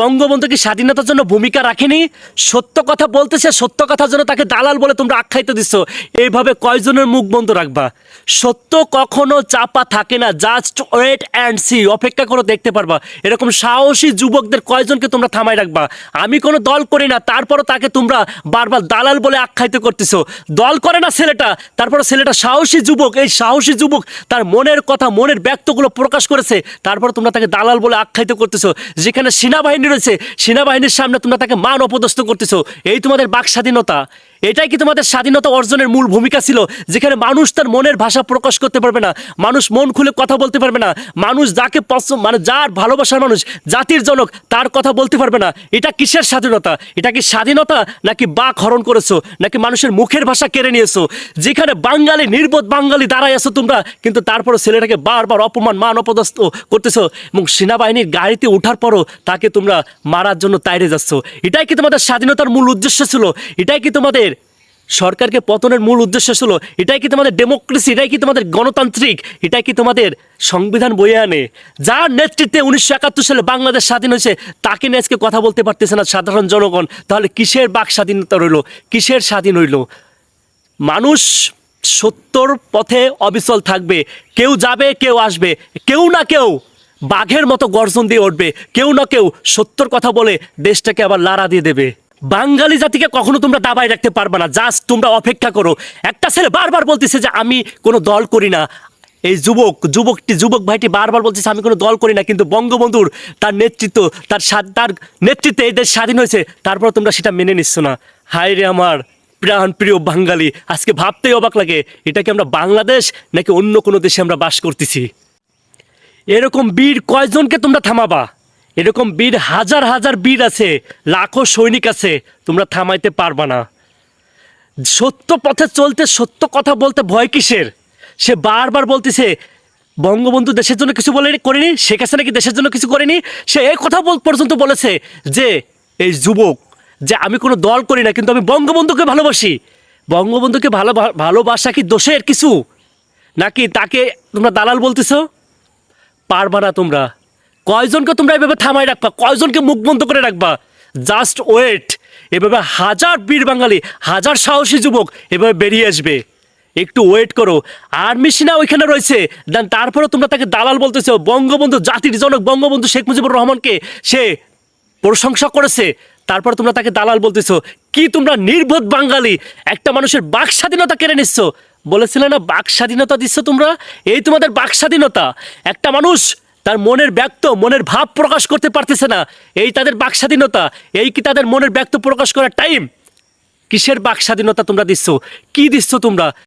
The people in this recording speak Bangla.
বঙ্গবন্ধু কি স্বাধীনতার জন্য ভূমিকা রাখেনি? সত্য কথা বলতেছে, সত্য কথার জন্য তাকে দালাল বলে তোমরা আখ্যায়িত দিচ্ছ এইভাবে কয়জনের মুখ বন্ধ রাখবা? সত্য কখনো চাপা থাকে না জাস্ট ওয়েট অ্যান্ড সি অপেক্ষা করে দেখতে পারবা। এরকম সাহসী যুবকদের কয়জনকে তোমরা থামাই রাখবা? আমি কোনো দল করি না, তারপরও তাকে তোমরা বারবার দালাল বলে আখ্যায়িত করতেছো। দল করে না ছেলেটা তারপরে ছেলেটা সাহসী যুবক। এই সাহসী যুবক তার মনের কথা, মনের ব্যক্তগুলো প্রকাশ করেছে তারপর তোমরা তাকে দালাল বলে আখ্যায়িত করতেছো। যেখানে সেনাবাহিনী রয়েছে সেনাবাহিনীর সামনে তোমরা তাকে মান অপদস্থ করতেছো। এই তোমাদের বাক স্বাধীনতা এটাই কি তোমাদের স্বাধীনতা অর্জনের মূল ভূমিকা ছিল? যেখানে মানুষ তার মনের ভাষা প্রকাশ করতে পারবে না, মানুষ মন খুলে কথা বলতে পারবে না, মানুষ যাকে মানে যার ভালোবাসার মানুষ, জাতির জনক, তার কথা বলতে পারবে না। এটা কিসের স্বাধীনতা? এটা কি স্বাধীনতা নাকি বাক হরণ করেছ, নাকি মানুষের মুখের ভাষা কেড়ে নিয়েছো? যেখানে বাঙালি, নির্বোধ বাঙালি দাঁড়ায় আছো তোমরা, কিন্তু তারপরে ছেলেটাকে বারবার অপমান, মান অপদস্থ করতেছো এবং সেনাবাহিনীর গাড়িতে ওঠার পরও তাকে তোমরা মারার জন্য তাইরে যাচ্ছ। এটাই কি তোমাদের স্বাধীনতার মূল উদ্দেশ্য ছিল? এটাই কি তোমাদের সরকারকে পতনের মূল উদ্দেশ্য ছিল, এটাই কি তোমাদের ডেমোক্রেসি এটাই কি তোমাদের গণতান্ত্রিক, এটাই কি তোমাদের সংবিধান বয়ে আনে? যার নেতৃত্বে উনিশশো একাত্তর সালে বাংলাদেশ স্বাধীন হয়েছে, তাকে নিয়ে আজকে কথা বলতে পারতেছে না সাধারণ জনগণ। তাহলে কিসের বাক স্বাধীনতা রইল? কিসের স্বাধীন রইল মানুষ সত্যর পথে অবিচল থাকবে। কেউ যাবে, কেউ আসবে। কেউ না কেউ বাঘের মতো গর্জন দিয়ে উঠবে। কেউ না কেউ সত্যর কথা বলে দেশটাকে আবার লাড়া দিয়ে দেবে। বাঙালি জাতিকে কখনো তোমরা দাবাই রাখতে পারবে না। জাস্ট তোমরা অপেক্ষা করো। একটা ছেলে বারবার বলতেছে যে, আমি কোনো দল করি না। এই যুবক, যুবকটি, যুবক ভাইটি বারবার বলতেছে, আমি কোনো দল করি না। কিন্তু বঙ্গবন্ধুর তার নেতৃত্ব, তার তার নেতৃত্বে এই দেশ স্বাধীন হয়েছে। তারপর তোমরা সেটা মেনে নিচ্ছ না। হায় রে আমার প্রাণ প্রিয় বাঙালি, আজকে ভাবতেই অবাক লাগে, এটা কি আমরা বাংলাদেশ নাকি অন্য কোনো দেশে আমরা বাস করতেছি? এরকম বীর কয়জনকে তোমরা থামাবা? এরকম বীর হাজার হাজার বীর আছে, লাখো সৈনিক আছে, তোমরা থামাইতে পারবা না। সত্য পথে চলতে, সত্য কথা বলতে ভয় কিসের? সে বারবার বলতেছে, বঙ্গবন্ধু দেশের জন্য কিছু বলেনি করেনি, শেখ হাসিনা কি দেশের জন্য কিছু করেনি? সে এই কথা বল- পর্যন্ত বলেছে যে, এই যুবক, যে আমি কোনো দল করি না, কিন্তু আমি বঙ্গবন্ধুকে ভালোবাসি। বঙ্গবন্ধুকে ভালো, ভালোবাসা কি দোষের কিছু? নাকি তাকে তোমরা দালাল বলতেছো? পারবা না তোমরা। কয়জনকে তোমরা এভাবে থামাই রাখবা? কয়জনকে মুখ বন্ধ করে রাখবা? জাস্ট ওয়েট এভাবে হাজার বীর বাঙালি, হাজার সাহসী যুবক এভাবে বেরিয়ে আসবে। একটু ওয়েট করো। আর্মি সেনা ওইখানে রয়েছে। দেন তারপরে তোমরা তাকে দালাল বলতেছো, বঙ্গবন্ধু জাতির জনক বঙ্গবন্ধু শেখ মুজিবুর রহমানকে সে প্রশংসা করেছে। তারপর তোমরা তাকে দালাল বলতেছো, কি তোমরা নির্বোধ বাঙালি? একটা মানুষের বাক স্বাধীনতা কেড়ে নিচ্ছ? বলেছিলে না, বাক স্বাধীনতা দিচ্ছ তোমরা? এই তোমাদের বাক স্বাধীনতা। একটা মানুষ তার মনের ব্যক্ত, মনের ভাব প্রকাশ করতে পারতেছে না। এই তাদের বাক স্বাধীনতা এই কি তাদের মনের ব্যক্ত প্রকাশ করার টাইম কিসের বাক স্বাধীনতা তোমরা দিচ্ছ? কি দিচ্ছ তোমরা?